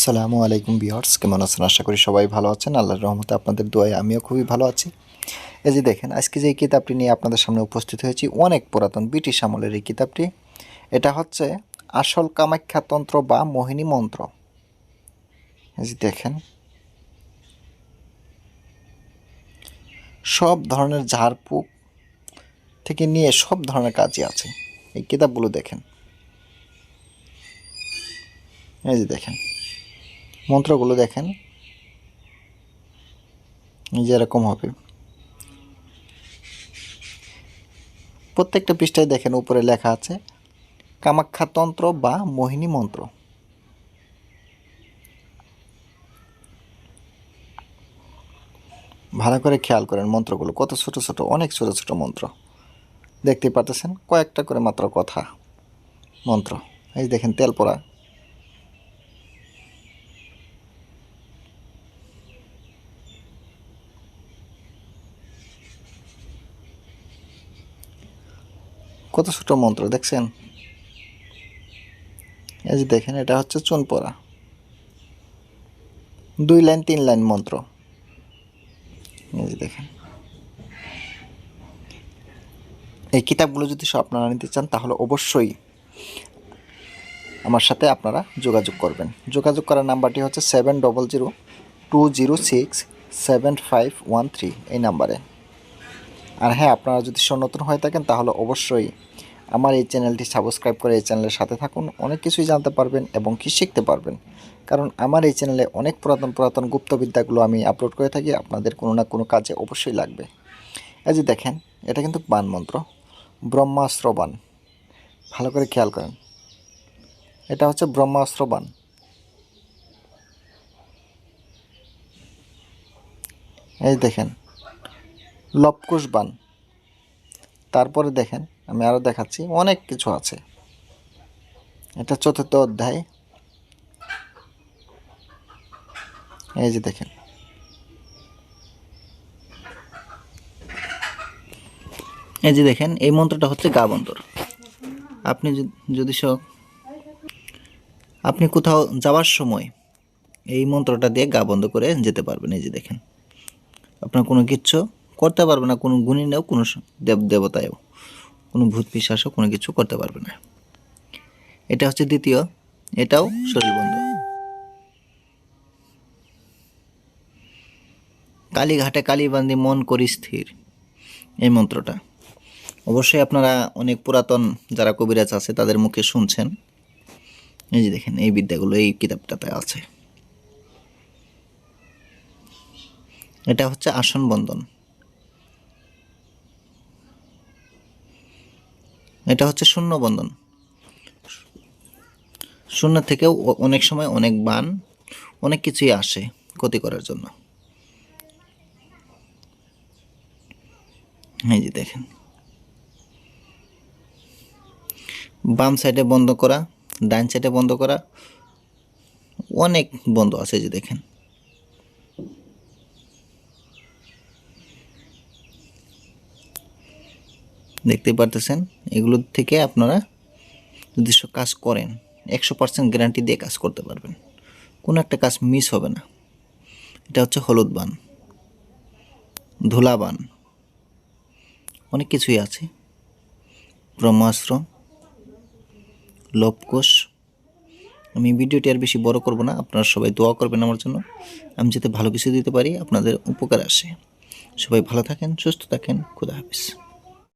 আসসালামু আলাইকুম বিহার্স কেমন আছেন? আশা করি সবাই ভালো আছেন। আল্লাহর রহমতে আপনাদের দোয়ায় আমিও খুবই ভালো আছি। এই যে দেখেন, আজকে যে এই কিতাবটি নিয়ে আপনাদের সামনে উপস্থিত হয়েছি, অনেক পুরাতন ব্রিটিশ আমলের এই কিতাবটি, এটা হচ্ছে আসল কামাখ্যা তন্ত্র বা মোহিনী মন্ত্র। এই যে দেখেন, সব ধরনের ঝাড়ফুঁক থেকে নিয়ে সব ধরনের কাজই আছে। এই কিতাবগুলো দেখেন। এই যে দেখেন মন্ত্রগুলো দেখেন। এই যে এরকম হবে। প্রত্যেকটা পৃষ্ঠায় দেখেন উপরে লেখা আছে, কামাখ্যা তন্ত্র বা মোহিনী মন্ত্র। ভালো করে খেয়াল করেন মন্ত্রগুলো, কত ছোট ছোট, অনেক ছোট ছোট মন্ত্র। দেখতে পারতেছেন কয়েকটা করে মাত্র কথা মন্ত্র। এই দেখেন তেল পড়া। কত ছোট মন্ত্র, দেখছেন? এই যে দেখেন, এটা হচ্ছে চুন পড়া দুই লাইন, তিন লাইন মন্ত্র। এই যে দেখেন। এই কিতাবগুলো যদি সব আপনারা নিতে চান, তাহলে অবশ্যই আমার সাথে আপনারা যোগাযোগ করবেন। যোগাযোগ করার নাম্বারটি হচ্ছে seven double zero two zero six seven five one three এই নাম্বারে। আর হ্যাঁ আপনারা যদি সনতুন হয়ে থাকেন, তাহলে অবশ্যই আমার এই চ্যানেলটি সাবস্ক্রাইব করে এই চ্যানেলের সাথে থাকুন। অনেক কিছুই জানতে পারবেন এবং কি শিখতে পারবেন। কারণ আমার এই চ্যানেলে অনেক পুরাতন পুরাতন গুপ্তবিদ্যাগুলো আমি আপলোড করে থাকি। আপনাদের কোনো না কোনো কাজে অবশ্যই লাগবে। এই যে দেখেন, এটা কিন্তু বান মন্ত্র। ব্রহ্মাস্ত্র বান। ভালো করে খেয়াল করেন। এটা হচ্ছে ব্রহ্মাস্ত্র বান। এই দেখেন লবকুশ বান। তারপরে দেখেন, আমি আরও দেখাচ্ছি, অনেক কিছু আছে। এটা চতুর্থ অধ্যায়। এই যে দেখেন। এই যে দেখেন, এই মন্ত্রটা হচ্ছে গা বন্দর। আপনি যদি- আপনি কোথাও যাওয়ার সময় এই মন্ত্রটা দিয়ে গা বন্ধ করে যেতে পারবেন। এই যে দেখেন, আপনার কোনো কিচ্ছু করতে পারবে না, কোনো গুণী নেও, কোনো দেব দেবতায়ও, কোনো ভূত পিশাসও কোনো কিছু করতে পারবে না। এটা হচ্ছে দ্বিতীয়, এটাও শরীর বন্ধ। কালীঘাটে কালীবান্দি মন করি স্থির, এই মন্ত্রটা। অবশ্যই আপনারা অনেক পুরাতন যারা কবিরাজ আছে, তাদের মুখে শুনছেন। এই যে দেখেন, এই বিদ্যাগুলো এই কিতাবটাতে আছে। এটা হচ্ছে আসন বন্ধন। এটা হচ্ছে শূন্য বন্ধন। শূন্য থেকেও অনেক সময় অনেক বান অনেক কিছুই আসে ক্ষতি করার জন্য। এই যে দেখেন। বাম সাইডে বন্ধ করা, ডান সাইডে বন্ধ করা, অনেক বন্ধ আছে যে দেখেন। দেখতে পারতেছেন, এগুলো থেকে আপনারা যদি কাজ করেন, একশো পার্সেন্ট গ্যারান্টি দিয়ে কাজ করতে পারবেন। কোনো একটা কাজ মিস হবে না। এটা হচ্ছে হলুদ বান, ধুলা বান, অনেক কিছুই আছে। ব্রহ্মাস্ত্র, লোপকোষ, আমি ভিডিওটি আর বেশি বড় করব না, আপনারা সবাই দোয়া করবেন আমার জন্য। আমি যাতে ভালো কিছু দিতে পারি, আপনাদের উপকার আসে। সবাই ভালো থাকেন, সুস্থ থাকেন, খুদা হাফিজ।